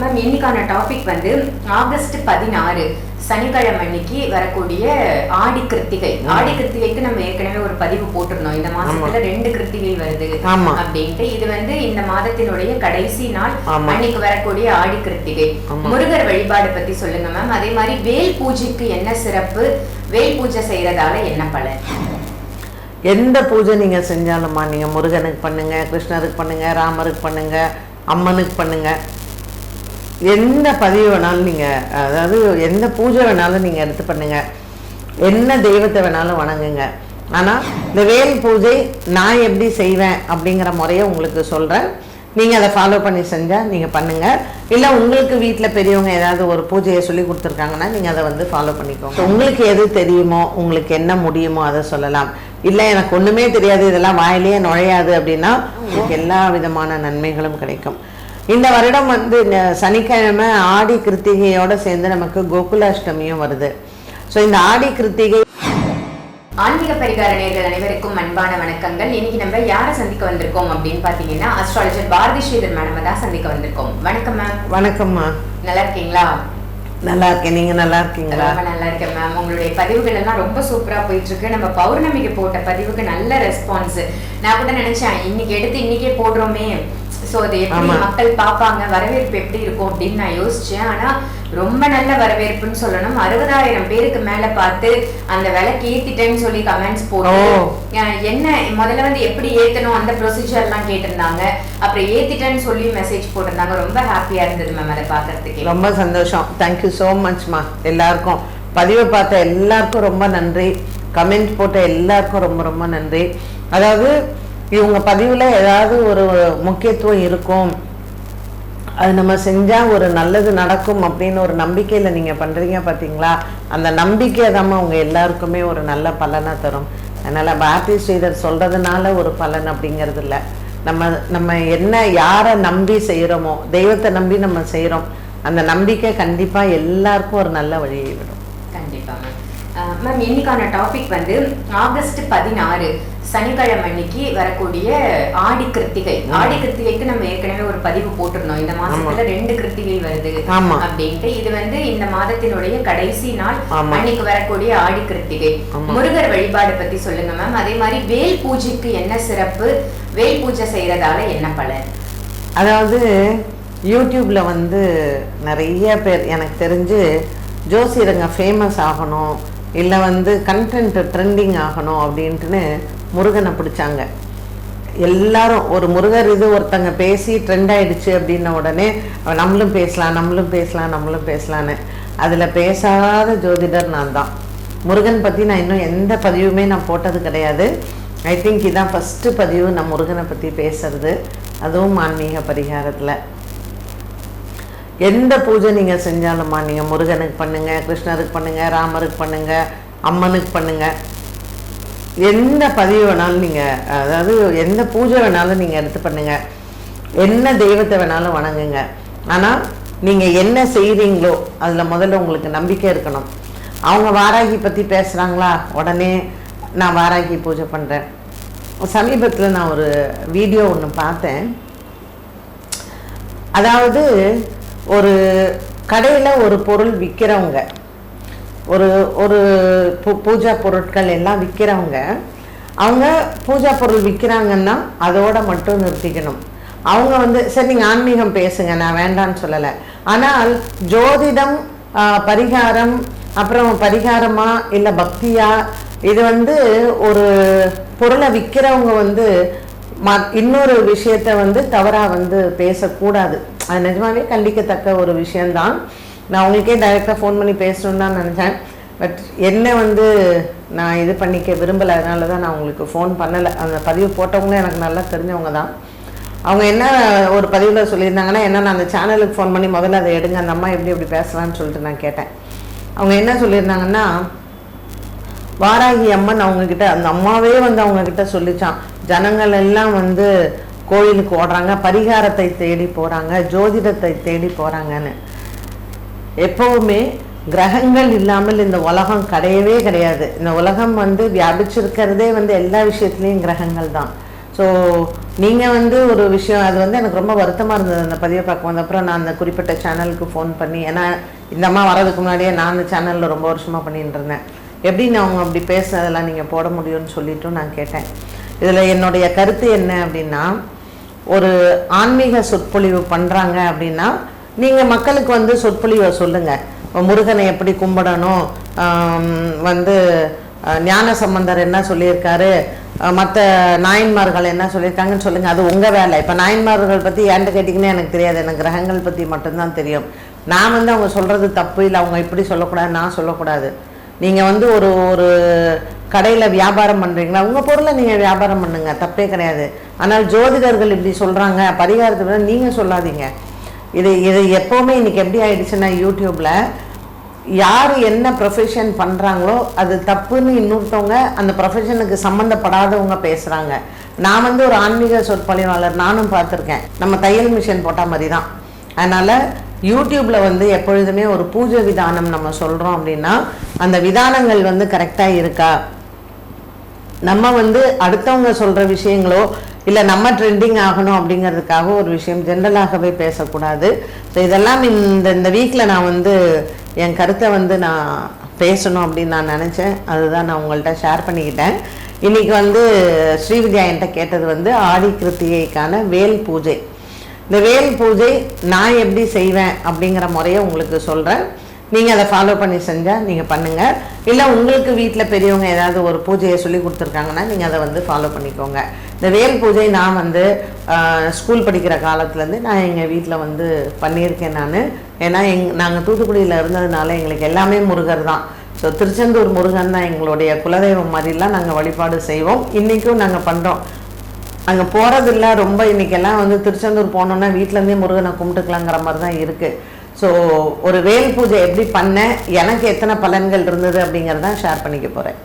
Ma'am இன்னைக்கான topic வந்து August பதினாறு சனிக்கிழமை அன்னைக்கு வரக்கூடிய ஆடி கிருத்திகை. ஆடி கிருத்திகைக்கு நம்ம ஏற்கனவே ஒரு பதிவு போட்டிருந்தோம். இந்த மாசத்துல ரெண்டு கிருத்திகை வருது. அப்படின்ட்டு இது வந்து இந்த மாதத்தினுடைய கடைசி நாள். அன்னைக்கு வரக்கூடிய ஆடி கிருத்திகை. முருகர் வழிபாடு பத்தி சொல்லுங்க மேம் அதே மாதிரி வேல் பூஜைக்கு என்ன சிறப்பு? வேல் பூஜை செய்யறதால என்ன பலன்? எந்த பூஜை நீங்கள் செஞ்சாலும்மா நீங்கள் முருகனுக்கு பண்ணுங்க கிருஷ்ணருக்கு பண்ணுங்க ராமருக்கு பண்ணுங்க அம்மனுக்கு பண்ணுங்க. எந்த பதிவு வேணாலும் நீங்கள் அதாவது எந்த பூஜை வேணாலும் நீங்கள் எடுத்து பண்ணுங்க. என்ன தெய்வத்தை வேணாலும் வணங்குங்க. ஆனால் இந்த வேல் பூஜை நான் எப்படி செய்வேன் அப்படிங்கிற முறையை உங்களுக்கு சொல்கிறேன் நீங்கள் அதை ஃபாலோ பண்ணி செஞ்சால் நீங்கள் பண்ணுங்கள் இல்லை உங்களுக்கு வீட்டில் பெரியவங்க ஏதாவது ஒரு பூஜையை சொல்லி கொடுத்துருக்காங்கன்னா நீங்கள் அதை வந்து ஃபாலோ பண்ணிக்கோங்க. உங்களுக்கு எது தெரியுமோ உங்களுக்கு என்ன முடியுமோ அதை சொல்லலாம். இல்லை எனக்கு ஒன்றுமே தெரியாது இதெல்லாம் வாயிலேயே நுழையாது அப்படின்னா உங்களுக்கு எல்லா விதமான நன்மைகளும் கிடைக்கும். இந்த வருடம் வந்து சனிக்கிழமை ஆடி கிருத்திகையோட சேர்ந்து நமக்கு கோகுலாஷ்டமியும் வருது. ஸோ இந்த ஆடி கிருத்திகை ஆன்மீக பரிகார நேர்கள் அனைவருக்கும் அன்பான வணக்கங்கள். இன்னைக்கு நம்ம யாரை சந்திக்க வந்திருக்கோம் அப்படின்னு பாத்தீங்கன்னா அஸ்ட்ராலஜர் பாரதி ஸ்ரீதர் மேடம் தான் சந்திக்க வந்திருக்கோம். வணக்கம் மேம் வணக்கம்மா நல்லா இருக்கீங்களா? நல்லா இருக்கேன். நீங்கள் நல்லா இருக்கீங்களா? நல்லா இருக்கேன் மேம் உங்களுடைய பதிவுகள் எல்லாம் ரொம்ப சூப்பரா போயிட்டு இருக்கு நம்ம பௌர்ணமிக்கு போட்ட பதிவுக்கு நல்ல ரெஸ்பான்ஸ் நான் கூட நினைச்சேன் இன்னைக்கு எடுத்து இன்னைக்கே போடுறோமே. சோ அது எப்படி. மக்கள் பார்ப்பாங்க? வரவேற்பு எப்படி இருக்கும் அப்படின்னு நான் யோசிச்சேன். ஆனா ரொம்ப நல்ல வரவேற்புன்னு சொல்லணும். அறுபதாயிரம் பேருக்கு மேல பார்த்து அந்த விலைக்கு ஏத்திட்டேன்னு சொல்லி கமெண்ட்ஸ் போட்டு என்ன முதல்ல வந்து எப்படி ஏத்தணும்? அந்த ப்ரொசீஜர் எல்லாம் கேட்டிருந்தாங்க. அப்புறம் ஏத்திட்டேன்னு சொல்லி மெசேஜ் போட்டிருந்தாங்க. ரொம்ப ஹாப்பியா இருந்தது மேம் அதை பாக்குறதுக்கு ரொம்ப சந்தோஷம். தேங்க்யூ ஸோ மச்மா எல்லாருக்கும். பதிவை பார்த்த எல்லாருக்கும் ரொம்ப நன்றி. கமெண்ட் போட்ட எல்லாருக்கும் ரொம்ப ரொம்ப நன்றி. அதாவது இவங்க பதிவில் ஏதாவது ஒரு முக்கியத்துவம் இருக்கும். அது நம்ம செஞ்சால் ஒரு நல்லது நடக்கும் அப்படின்னு ஒரு நம்பிக்கையில் நீங்கள் பண்ணுறீங்க பார்த்தீங்களா அந்த நம்பிக்கை தான் அவங்க எல்லாருக்குமே ஒரு நல்ல பலனை தரும். அதனால் பாரதி ஸ்ரீதர் சொல்கிறதுனால ஒரு பலன் அப்படிங்கிறது இல்லை. நம்ம நம்ம என்ன யாரை நம்பி செய்கிறோமோ தெய்வத்தை நம்பி நம்ம செய்கிறோம் அந்த நம்பிக்கை கண்டிப்பாக எல்லாருக்கும் ஒரு நல்ல வழியை விடும். கண்டிப்பா மேம் மேம் இன்னைக்கான டாபிக் வந்து ஆகஸ்ட் பதினாறு. சனிக்கிழமை அன்னைக்கு வரக்கூடிய ஆடி கிருத்திகை. ஆடி கிருத்திகைக்கு நம்ம ஏற்கனவே ஒரு பதிவு போட்டிருந்தோம். இந்த மாசத்துல ரெண்டு கிருத்திகை வருது. அப்படின்ட்டு இது வந்து இந்த மாதத்தினுடைய கடைசி நாள். அன்னைக்கு வரக்கூடிய ஆடி கிருத்திகை. முருகர் வழிபாடு பத்தி சொல்லுங்க மேம் அதே மாதிரி வேல் பூஜைக்கு என்ன சிறப்பு? வேல் பூஜை செய்யறதால என்ன பலன்? அதாவது யூடியூப்பில் வந்து நிறைய பேர் எனக்கு தெரிஞ்சு ஜோசியருங்க ஃபேமஸ் ஆகணும். இல்லை வந்து கண்டென்ட் ட்ரெண்டிங் ஆகணும் அப்படின்ட்டுன்னு முருகனை பிடிச்சாங்க. எல்லாரும் ஒரு முருகர் இது ஒருத்தங்க பேசி ட்ரெண்ட் ஆயிடுச்சு அப்படின்ன உடனே நம்மளும் பேசலாம் நம்மளும் பேசலாம் நம்மளும் பேசலான்னு அதில் பேசாத ஜோதிடர் நான் தான். முருகன் பற்றி நான் இன்னும் எந்த பதிவுமே நான் போட்டது கிடையாது. ஐ திங்க் இதான் ஃபஸ்ட்டு பதிவு நான் முருகனை பற்றி பேசுறது. அதுவும் ஆன்மீக பரிகாரத்தில். எந்த பூஜை நீங்கள் செஞ்சாலும்மா நீங்கள் முருகனுக்கு பண்ணுங்கள் கிருஷ்ணருக்கு பண்ணுங்கள் ராமருக்கு பண்ணுங்க அம்மனுக்கு பண்ணுங்கள் எந்த பதிவு வேணாலும் நீங்கள் அதாவது எந்த பூஜை வேணாலும் நீங்கள் எடுத்து பண்ணுங்க. என்ன தெய்வத்தை வேணாலும் வணங்குங்க. ஆனால் நீங்கள் என்ன செய்கிறீங்களோ அதில் முதல்ல உங்களுக்கு நம்பிக்கை இருக்கணும். அவங்க வாராகி பற்றி பேசுகிறாங்களா உடனே நான் வாராகி பூஜை பண்ணுறேன் சமீபத்தில் நான் ஒரு வீடியோ ஒன்று பார்த்தேன். அதாவது ஒரு கடையில் ஒரு பொருள் விற்கிறவங்க ஒரு ஒரு பூ- பூஜா பொருட்கள் எல்லாம் விற்கிறவங்க அவங்க பூஜா பொருள் விற்கிறாங்கன்னா அதோட மட்டும் நிறுத்திக்கணும். அவங்க வந்து சரி நீங்கள் ஆன்மீகம் பேசுங்க நான் வேண்டான்னு சொல்லலை. ஆனால் ஜோதிடம் பரிகாரம் அப்புறம் பரிகாரமா இல்லை பக்தியா இது வந்து ஒரு பொருளை விற்கிறவங்க வந்து ம- இன்னொரு விஷயத்த வந்து தவறாக வந்து பேசக்கூடாது. அது நிஜமாவே கண்டிக்கத்தக்க ஒரு விஷயந்தான் நான் உங்களுக்கே டைரெக்டாக ஃபோன் பண்ணி பேசணும்னு தான் நினச்சேன். பட் என்ன வந்து நான் இது பண்ணிக்க விரும்பலை அதனால தான் நான் உங்களுக்கு ஃபோன் பண்ணலை. அந்த பதிவு போட்டவங்களும் எனக்கு நல்லா தெரிஞ்சவங்க தான். அவங்க என்ன ஒரு பதிவில் சொல்லியிருந்தாங்கன்னா என்ன நான் அந்த சேனலுக்கு ஃபோன் பண்ணி முதல்ல அதை எடுங்க. அந்த அம்மா எப்படி எப்படி பேசலாம்னு சொல்லிட்டு நான் கேட்டேன். அவங்க என்ன சொல்லியிருந்தாங்கன்னா வாராகி அம்மன் அவங்கக்கிட்ட அந்த அம்மாவே வந்து அவங்கக்கிட்ட சொல்லிச்சான். ஜனங்கள் எல்லாம் வந்து கோயிலுக்கு ஓடுறாங்க பரிகாரத்தை தேடி போகிறாங்க ஜோதிடத்தை தேடி போகிறாங்கன்னு எப்பவுமே கிரகங்கள் இல்லாமல் இந்த உலகம் கிடையவே கிடையாது. இந்த உலகம் வந்து வியாபிச்சிருக்கிறதே வந்து எல்லா விஷயத்துலேயும் கிரகங்கள் தான். ஸோ நீங்கள் வந்து ஒரு விஷயம் அது வந்து எனக்கு ரொம்ப வருத்தமாக இருந்தது அந்த பதிவை பார்க்க போது. அப்புறம் நான் அந்த குறிப்பிட்ட சேனலுக்கு ஃபோன் பண்ணி ஏன்னா இந்த அம்மா வரதுக்கு முன்னாடியே நான் அந்த சேனலில் ரொம்ப வருஷமாக பண்ணிட்டு இருந்தேன். எப்படி நான் அவங்க அப்படி பேசுனதெல்லாம் நீங்கள் போட முடியும்னு சொல்லிவிட்டு நான் கேட்டேன். இதில் என்னுடைய கருத்து என்ன அப்படின்னா ஒரு ஆன்மீக சொற்பொழிவு பண்ணுறாங்க அப்படின்னா நீங்கள் மக்களுக்கு வந்து சொற்பொழிவை சொல்லுங்கள் முருகனை எப்படி கும்பிடணும்? வந்து ஞான சம்பந்தர் என்ன சொல்லியிருக்காரு? மற்ற நாயன்மார்கள் என்ன சொல்லியிருக்காங்கன்னு சொல்லுங்கள் அது உங்கள் வேலை. இப்போ நாயன்மார்கள் பற்றி ஏன்ட்டு கேட்டிங்கன்னா எனக்கு தெரியாது. எனக்கு கிரகங்கள் பற்றி மட்டும்தான் தெரியும். நான் வந்து அவங்க சொல்கிறது தப்பு. இல்லை அவங்க இப்படி சொல்லக்கூடாது நான் சொல்லக்கூடாது. நீங்கள் வந்து ஒரு ஒரு கடையில் வியாபாரம் பண்ணுறீங்களா உங்கள் பொருளை நீங்கள் வியாபாரம் பண்ணுங்க. தப்பே கிடையாது. ஆனால் ஜோதிடர்கள் இப்படி சொல்கிறாங்க பரிகாரத்தை விட நீங்கள் சொல்லாதீங்க. இது இது எப்போவுமே இன்னைக்கு எப்படி ஆயிடுச்சுன்னா யூடியூப்பில் யார் என்ன ப்ரொஃபஷன் பண்ணுறாங்களோ அது தப்புன்னு இன்னொருத்தவங்க அந்த ப்ரொஃபஷனுக்கு சம்மந்தப்படாதவங்க பேசுகிறாங்க நான் வந்து ஒரு ஆன்மீக சொற்பொழிவாளர். நானும் பார்த்துருக்கேன். நம்ம தையல் மிஷின் போட்டால் மாதிரி தான் அதனால் யூடியூப்பில் வந்து எப்பொழுதுமே ஒரு பூஜை விதானம் நம்ம சொல்கிறோம் அப்படின்னா அந்த விதானங்கள் வந்து கரெக்டாக இருக்கா? நம்ம வந்து அடுத்தவங்க சொல்கிற விஷயங்களோ இல்லை நம்ம ட்ரெண்டிங் ஆகணும் அப்படிங்கிறதுக்காக ஒரு விஷயம் ஜென்ரலாகவே பேசக்கூடாது. ஸோ இதெல்லாம் இந்த இந்த வீக்கில் நான் வந்து என் கருத்தை வந்து நான் பேசணும் அப்படின்னு நான் நினச்சேன். அதுதான் நான் உங்கள்கிட்ட ஷேர் பண்ணிக்கிட்டேன். இன்னைக்கு வந்து ஸ்ரீவித்யா என்கிட்ட கேட்டது வந்து ஆடி கிருத்திகைக்கான வேல் பூஜை. இந்த வேல் பூஜை நான் எப்படி செய்வேன் அப்படிங்கிற முறையை உங்களுக்கு சொல்கிறேன் நீங்கள் அதை ஃபாலோ பண்ணி செஞ்சால் நீங்கள் பண்ணுங்கள் இல்லை உங்களுக்கு வீட்டில் பெரியவங்க ஏதாவது ஒரு பூஜையை சொல்லி கொடுத்துருக்காங்கன்னா நீங்கள் அதை வந்து ஃபாலோ பண்ணிக்கோங்க. இந்த வேல் பூஜை நான் வந்து ஸ்கூல் படிக்கிற காலத்துலேருந்து நான் எங்கள் வீட்டில் வந்து பண்ணியிருக்கேன் நான். ஏன்னா எங் நாங்கள் தூத்துக்குடியில் இருந்ததுனால எங்களுக்கு எல்லாமே முருகர் தான். ஸோ திருச்செந்தூர் முருகன் தான் எங்களுடைய குலதெய்வம் மாதிரிலாம் நாங்கள் வழிபாடு செய்வோம். இன்றைக்கும் நாங்கள் பண்ணுறோம் அங்கே போகிறதில்ல ரொம்ப இன்னைக்கெல்லாம் வந்து திருச்செந்தூர் போனோன்னா வீட்டிலேருந்தே முருகனை கும்பிட்டுக்கலாங்கிற மாதிரி தான் இருக்குது ஸோ ஒரு வேல் பூஜை எப்படி பண்ணேன் எனக்கு எத்தனை பலன்கள் இருந்தது அப்படிங்கிறத ஷேர் பண்ணிக்க போகிறேன்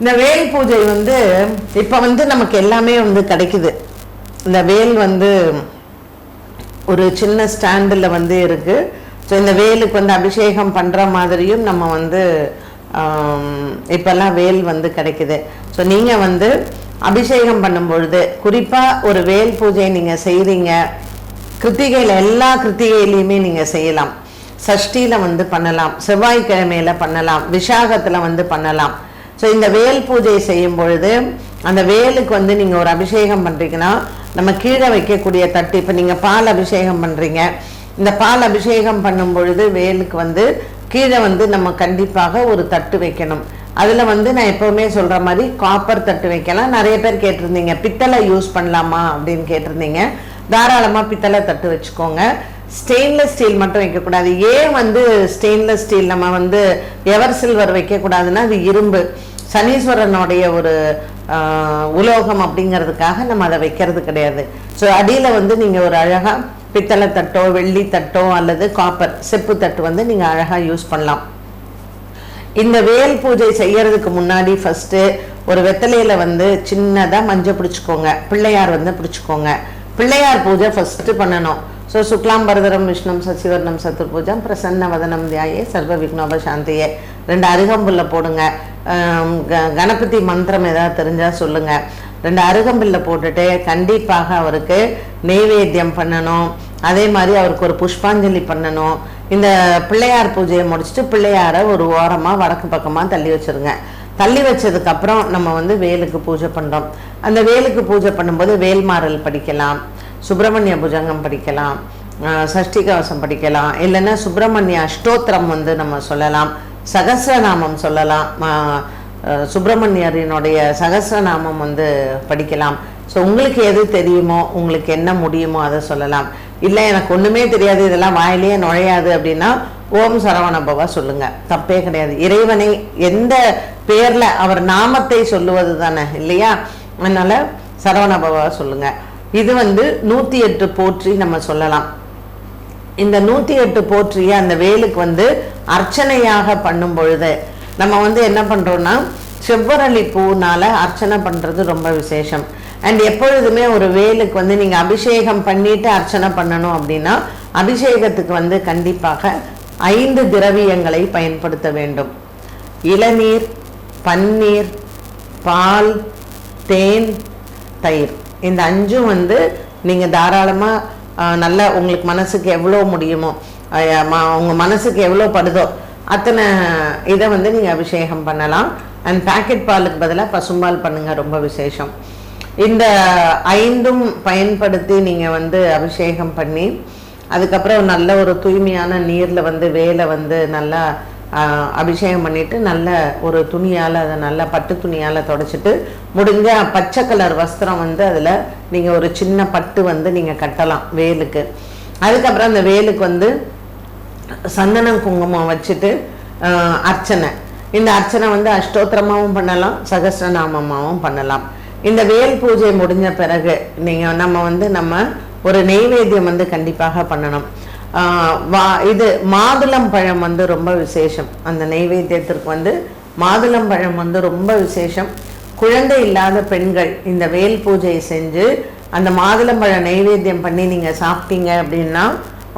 இந்த வேல் பூஜை வந்து இப்போ வந்து நமக்கு எல்லாமே வந்து கிடைக்குது. இந்த வேல் வந்து ஒரு சின்ன ஸ்டாண்டில் வந்து இருக்குது ஸோ இந்த வேலுக்கு வந்து அபிஷேகம் பண்ணுற மாதிரியும் நம்ம வந்து இப்போல்லாம் வேல் வந்து கிடைக்குது. ஸோ நீங்கள் வந்து அபிஷேகம் பண்ணும்பொழுது குறிப்பாக ஒரு வேல் பூஜை நீங்கள் செய்கிறீங்க கிருத்திகையில் எல்லா கிருத்திகையிலையுமே நீங்கள் செய்யலாம். சஷ்டியில் வந்து பண்ணலாம். செவ்வாய்க்கிழமையில் பண்ணலாம். விஷாகத்தில் வந்து பண்ணலாம். ஸோ இந்த வேல் பூஜை செய்யும் பொழுது அந்த வேலுக்கு வந்து நீங்கள் ஒரு அபிஷேகம் பண்ணுறீங்கன்னா நம்ம கீழே வைக்கக்கூடிய தட்டு இப்போ நீங்கள் பால் அபிஷேகம் பண்ணுறீங்க இந்த பால் அபிஷேகம் பண்ணும் பொழுது வேலுக்கு வந்து கீழே வந்து நம்ம கண்டிப்பாக ஒரு தட்டு வைக்கணும். அதில் வந்து நான் எப்போவுமே சொல்கிற மாதிரி காப்பர் தட்டு வைக்கலாம். நிறைய பேர் கேட்டிருந்தீங்க பித்தளை யூஸ் பண்ணலாமா அப்படின்னு கேட்டிருந்தீங்க. தாராளமாக பித்தளை தட்டு வச்சுக்கோங்க. ஸ்டெயின்லெஸ் ஸ்டீல் மட்டும் வைக்கக்கூடாது. ஏன் வந்து ஸ்டெயின்லெஸ் ஸ்டீல் நம்ம வந்து எவர் சில்வர் வைக்கக்கூடாதுன்னா அது இரும்பு. சனீஸ்வரனுடைய ஒரு உலோகம் அப்படிங்கிறதுக்காக நம்ம அதை வைக்கிறது கிடையாது. ஸோ அடியில் வந்து நீங்கள் ஒரு அழகாக பித்தளை தட்டோ வெள்ளி தட்டோ அல்லது காப்பர் செப்பு தட்டு வந்து நீங்கள் அழகாக யூஸ் பண்ணலாம். இந்த வேல் பூஜை செய்யறதுக்கு முன்னாடி ஃபஸ்ட்டு ஒரு வெத்தலையில் வந்து சின்னதாக மஞ்சள் பிடிச்சிக்கோங்க. பிள்ளையார் வந்து பிடிச்சிக்கோங்க. பிள்ளையார் பூஜை ஃபஸ்ட்டு பண்ணணும். ஸோ சுக்லாம்பரதரம் விஷ்ணம் சசிவர்ணம் சத்துர்பூஜம் பிரசன்ன வதனம் தியாயே சர்வ விக்னோப சாந்தியே. ரெண்டு அருகம்புல்ல போடுங்க. க- கணபதி மந்திரம் ஏதாவது தெரிஞ்சால் சொல்லுங்கள் ரெண்டு அருகம்பில்ல போட்டுட்டு கண்டிப்பாக அவருக்கு நெய்வேத்தியம் பண்ணணும். அதே மாதிரி அவருக்கு ஒரு புஷ்பாஞ்சலி பண்ணணும். இந்த பிள்ளையார் பூஜையை முடிச்சுட்டு பிள்ளையாரை ஒரு ஓரமாக வடக்கு பக்கமாக தள்ளி வச்சுருங்க. தள்ளி வச்சதுக்கப்புறம் நம்ம வந்து வேலுக்கு பூஜை பண்ணுறோம் அந்த வேலுக்கு பூஜை பண்ணும்போது வேல்மாறல் படிக்கலாம் சுப்பிரமணிய புஜங்கம் படிக்கலாம் சஷ்டி கவசம் படிக்கலாம் இல்லைன்னா சுப்பிரமணிய அஷ்டோத்திரம் வந்து நம்ம சொல்லலாம் சகசிரநாமம் சொல்லலாம் சுப்பிரமணியரினுடைய சகசிரநாமம் வந்து படிக்கலாம். ஸோ உங்களுக்கு எது தெரியுமோ உங்களுக்கு என்ன முடியுமோ அதை சொல்லலாம். இல்லை எனக்கு ஒன்றுமே தெரியாது இதெல்லாம் வாயிலேயே நுழையாது அப்படின்னா ஓம் சரவண பவா தப்பே கிடையாது. இறைவனை எந்த பேர்ல அவர் நாமத்தை சொல்லுவது தானே இல்லையா? அதனால சரவண பவா சொல்லுங்க. இது வந்து நூற்றி எட்டு போற்றி நம்ம சொல்லலாம். இந்த நூற்றி எட்டு போற்றிய அந்த வேலுக்கு வந்து அர்ச்சனையாக பண்ணும் பொழுது நம்ம வந்து என்ன பண்ணுறோம்னா செவ்வரளி பூனால அர்ச்சனை பண்ணுறது ரொம்ப விசேஷம். அண்ட் எப்பொழுதுமே ஒரு வேலுக்கு வந்து நீங்கள் அபிஷேகம் பண்ணிட்டு அர்ச்சனை பண்ணணும் அப்படின்னா அபிஷேகத்துக்கு வந்து கண்டிப்பாக ஐந்து திரவியங்களை பயன்படுத்த வேண்டும். இளநீர் பன்னீர் பால் தேன் தயிர். இந்த அஞ்சும் வந்து நீங்கள் தாராளமாக நல்லா உங்களுக்கு மனசுக்கு எவ்வளோ முடியுமோ உங்கள் மனசுக்கு எவ்வளோ படுதோ அத்தனை இதை வந்து நீங்கள் அபிஷேகம் பண்ணலாம். அண்ட் பேக்கெட் பாலுக்கு பதிலாக பசும்பால் பண்ணுங்கள் ரொம்ப விசேஷம். இந்த ஐந்தும் பயன்படுத்தி நீங்கள் வந்து அபிஷேகம் பண்ணி அதுக்கப்புறம் நல்ல ஒரு தூய்மையான நீரில் வந்து வேலை வந்து நல்லா அபிஷேகம் பண்ணிட்டு நல்ல ஒரு துணியால் அதை நல்லா பட்டு துணியால் தொடச்சிட்டு முடிஞ்ச பச்சை கலர் வஸ்திரம் வந்து அதில் நீங்கள் ஒரு சின்ன பட்டு வந்து நீங்கள் கட்டலாம் வேலுக்கு. அதுக்கப்புறம் அந்த வேலுக்கு வந்து சந்தனம் குங்குமம் வச்சுட்டு ஆஹ், அர்ச்சனை. இந்த அர்ச்சனை வந்து அஷ்டோத்திரமாவும் பண்ணலாம் சகசிரநாமமாகவும் பண்ணலாம். இந்த வேல் பூஜை முடிஞ்ச பிறகு நீங்கள் நம்ம வந்து நம்ம ஒரு நெய்வேத்தியம் வந்து கண்டிப்பாக பண்ணணும். வா இது மாதுளம் பழம் வந்து ரொம்ப விசேஷம். அந்த நெய்வேத்தியத்திற்கு வந்து மாதுளம் பழம் வந்து ரொம்ப விசேஷம். குழந்தை இல்லாத பெண்கள் இந்த வேல் பூஜையை செஞ்சு அந்த மாதுளம்பழம் நெய்வேத்தியம் பண்ணி நீங்கள் சாப்பிட்டீங்க அப்படின்னா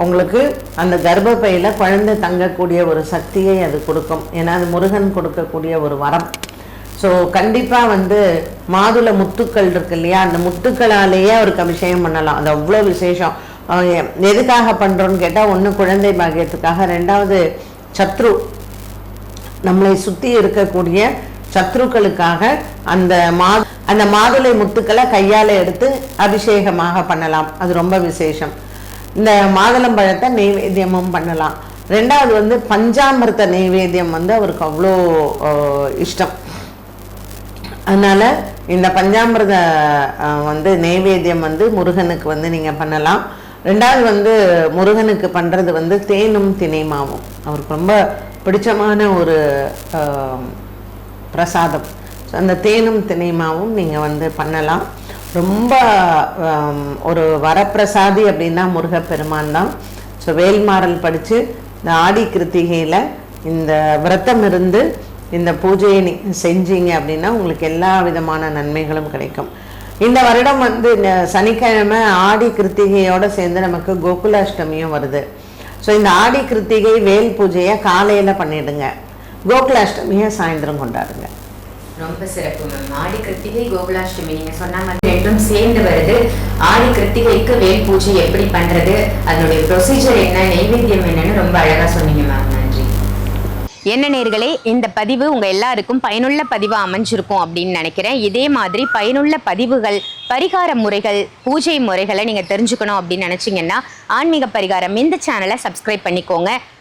உங்களுக்கு அந்த கர்ப்பப்பையில குழந்தை தங்கக்கூடிய ஒரு சக்தியை அது கொடுக்கும். ஏன்னா அது முருகன் கொடுக்கக்கூடிய ஒரு வரம். ஸோ கண்டிப்பாக வந்து மாதுளை முத்துக்கள் இருக்கு இல்லையா? அந்த முத்துக்களாலேயே அவருக்கு அபிஷேகம் பண்ணலாம். அது அவ்வளோ விசேஷம். எதுக்காக பண்ணுறோன்னு கேட்டால் ஒன்று குழந்தை பாக்கியத்துக்காக. ரெண்டாவது சத்ரு. நம்மளை சுற்றி இருக்கக்கூடிய சத்ருக்களுக்காக அந்த மா அந்த மாதுளை முத்துக்களை கையால் எடுத்து அபிஷேகமாக பண்ணலாம். அது ரொம்ப விசேஷம். இந்த மாதுளம்பழத்தை நெய்வேத்தியமும் பண்ணலாம். ரெண்டாவது வந்து பஞ்சாமிர்த நெய்வேத்தியம் வந்து அவருக்கு அவ்வளோ அஹ், இஷ்டம். அதனால இந்த பஞ்சாமிர்த வந்து நெய்வேத்தியம் வந்து முருகனுக்கு வந்து நீங்கள் பண்ணலாம். ரெண்டாவது வந்து முருகனுக்கு பண்ணுறது வந்து தேனும் தினைமாவும். அவருக்கு ரொம்ப பிடிச்சமான ஒரு பிரசாதம். ஸோ அந்த தேனும் தினைமாவும் நீங்கள் வந்து பண்ணலாம். ரொம்ப ஒரு வரப்பிரசாதி அப்படின்னா முருகப்பெருமான் தான். ஸோ வேல்மாறல் படித்து இந்த ஆடி கிருத்திகையில் இந்த விரதம் இருந்து இந்த பூஜையை செஞ்சீங்க அப்படின்னா உங்களுக்கு எல்லா விதமான நன்மைகளும் கிடைக்கும். இந்த வருடம் வந்து சனிக்கிழமை ஆடி கிருத்திகையோட சேர்ந்து நமக்கு கோகுலாஷ்டமியும் வருது. ஸோ இந்த ஆடி கிருத்திகை வேல் பூஜையை காலையில் பண்ணிடுங்க. கோகுலாஷ்டமியை சாயந்தரம் கொண்டாடுங்க. ரொம்ப சிறப்பு மேம் ஆடி கிருத்திகை கோகுலாஷ்டமி நீங்க சொன்ன மாதிரி ரெண்டும் சேர்ந்து வருது. ஆடி கிருத்திகைக்கு வேல் பூஜை எப்படி பண்றது? அதனுடைய ப்ரொசீஜர் என்ன? நைவேத்தியம் என்னன்னு ரொம்ப அழகா சொன்னீங்க என்ன நேர்களே இந்த பதிவு உங்கள் எல்லாருக்கும் பயனுள்ள பதிவு அமைஞ்சிருக்கும் அப்படின்னு நினைக்கிறேன். இதே மாதிரி பயனுள்ள பதிவுகள் பரிகார முறைகள் பூஜை முறைகளை நீங்கள் தெரிஞ்சுக்கணும் அப்படின்னு நினச்சிங்கன்னா ஆன்மீக பரிகாரம் இந்த சேனலை சப்ஸ்கிரைப் பண்ணிக்கோங்க.